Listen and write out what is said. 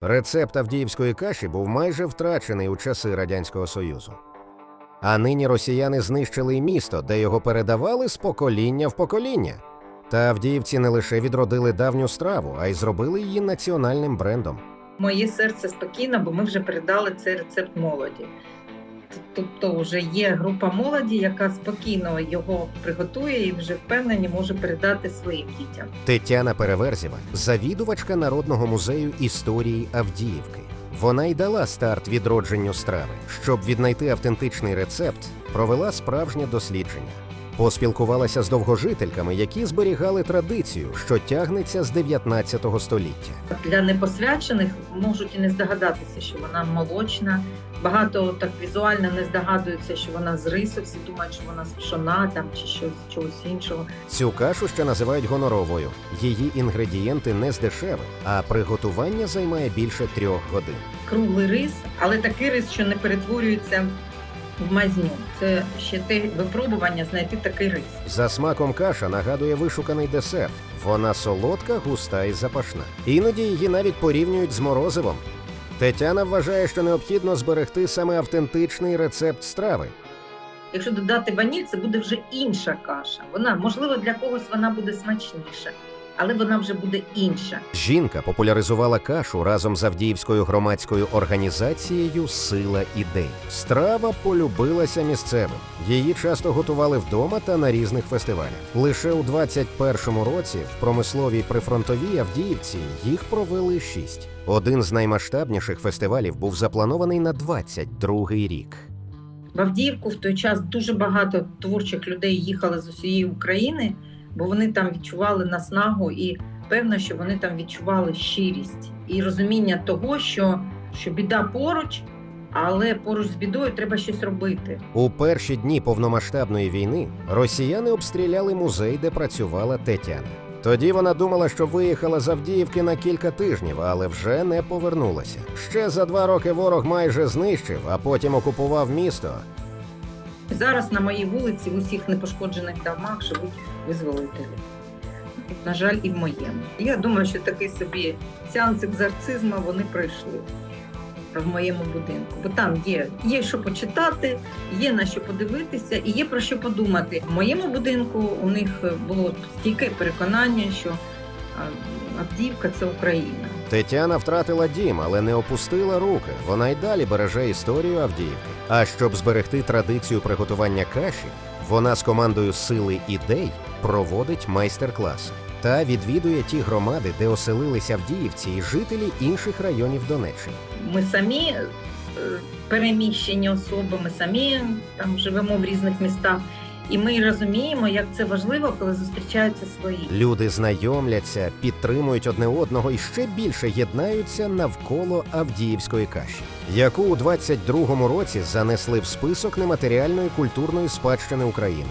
Рецепт авдіївської каші був майже втрачений у часи Радянського Союзу. А нині росіяни знищили й місто, де його передавали з покоління в покоління. Та авдіївці не лише відродили давню страву, а й зробили її національним брендом. Моє серце спокійно, бо ми вже передали цей рецепт молоді. Тобто вже є група молоді, яка спокійно його приготує і вже впевнені може передати своїм дітям. Тетяна Переверзєва, завідувачка Народного музею історії Авдіївки. Вона й дала старт відродженню страви. Щоб віднайти автентичний рецепт, провела справжнє дослідження. Поспілкувалася з довгожительками, які зберігали традицію, що тягнеться з 19 століття. Для непосвячених можуть і не здогадатися, що вона молочна. Багато так візуально не здогадуються, що вона з рису. Всі думають, що вона з пшона там чи щось чогось іншого. Цю кашу ще називають гоноровою. Її інгредієнти не з дешевих, а приготування займає більше трьох годин. Круглий рис, але такий рис, що не перетворюється в мазню. Це ще те випробування знайти такий рис. За смаком каша нагадує вишуканий десерт. Вона солодка, густа і запашна. Іноді її навіть порівнюють з морозивом. Тетяна вважає, що необхідно зберегти саме автентичний рецепт страви. Якщо додати ваніль, це буде вже інша каша. Вона можливо для когось вона буде смачніша, але вона вже буде інша. Жінка популяризувала кашу разом з Авдіївською громадською організацією Сила ідей. Страва полюбилася місцевим. Її часто готували вдома та на різних фестивалях. Лише у 21-му році в промисловій прифронтовій Авдіївці їх провели шість. Один з наймасштабніших фестивалів був запланований на 22-й рік. В Авдіївку в той час дуже багато творчих людей їхали з усієї України, бо вони там відчували наснагу і певно, що вони там відчували щирість і розуміння того, що, що біда поруч, але поруч з бідою треба щось робити. У перші дні повномасштабної війни росіяни обстріляли музей, де працювала Тетяна. Тоді вона думала, що виїхала з Авдіївки на кілька тижнів, але вже не повернулася. Ще за два роки ворог майже знищив, а потім окупував місто. Зараз на моїй вулиці в усіх непошкоджених домах живуть визволителі. На жаль, і в моєму. Я думаю, що такий собі сеанс екзорцизму вони пройшли в моєму будинку. Бо там є, є що почитати, є на що подивитися і є про що подумати. В моєму будинку у них було стійке переконання, що Авдіївка це Україна. Тетяна втратила дім, але не опустила руки. Вона й далі береже історію Авдіївки. А щоб зберегти традицію приготування каші, вона з командою сили ідей проводить майстер-класи та відвідує ті громади, де оселилися авдіївці і жителі інших районів Донеччини. Ми самі е, переміщені особи, ми самі там живемо в різних містах, і ми розуміємо, як це важливо, коли зустрічаються свої. Люди знайомляться, підтримують одне одного і ще більше єднаються навколо Авдіївської каші, яку у 22-му році занесли в список нематеріальної культурної спадщини України.